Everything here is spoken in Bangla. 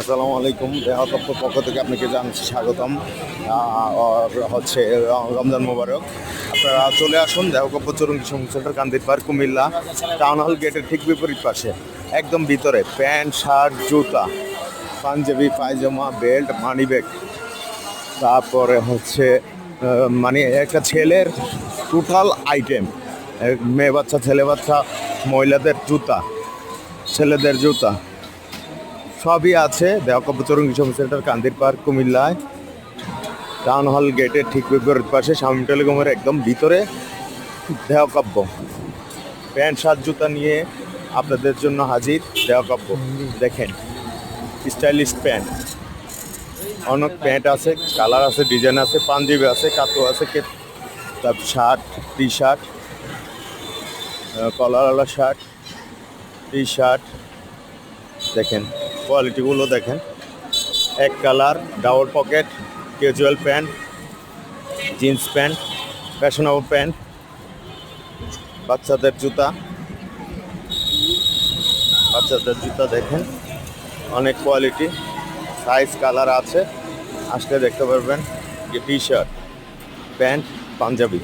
আসসালামু আলাইকুম। দেহাতপ্প পক্ষ থেকে আপনাকে জানাচ্ছি স্বাগতম। হচ্ছে রমজান মোবারক। আপনারা চলে আসুন দেহকপ্প চরুঙ্গি সমুদ্র সেন্টার কান্দির পার্ক, কুমিল্লা। টাউন হল গেটের ঠিক বিপরীত পাশে, একদম ভিতরে, প্যান্ট, শার্ট, জুতা, পাঞ্জাবি, পায়জামা, বেল্ট, মানি ব্যাগ। তারপরে হচ্ছে মানে একটা ছেলের টোটাল আইটেম মেয়ে বাচ্চা, ছেলে বাচ্চা, মহিলাদের জুতা, ছেলেদের জুতা। সবই আছে। দেওয়াকাব্য চরঙ্গি শপিং সেন্টার, কান্দির পার্ক, কুমিল্লায়। টাউন হল গেটের ঠিক বিপরীত পাশে স্বামী টেলিকমের একদম ভিতরে দেওয়াকাব্য প্যান্ট, শার্ট, জুতা নিয়ে আপনাদের জন্য হাজির দেওয়াকাব্য দেখেন, স্টাইলিশ প্যান্ট। অনেক প্যান্ট আছে, কালার আছে, ডিজাইন আছে, পাঞ্জাবি আছে, কাতো আছে তারপর শার্ট টি শার্ট কলারওয়ালা শার্ট টি শার্ট দেখেন কোয়ালিটিগুলো দেখেন। এক colour, double pocket casual pant, jeans pant fashionable pant, বাচ্চাদের জুতা। বাচ্চাদের জুতা দেখেন, অনেক কোয়ালিটি সাইজ কালার আছে। আসলে দেখতে পারবেন যে টি শার্ট প্যান্ট, পাঞ্জাবি।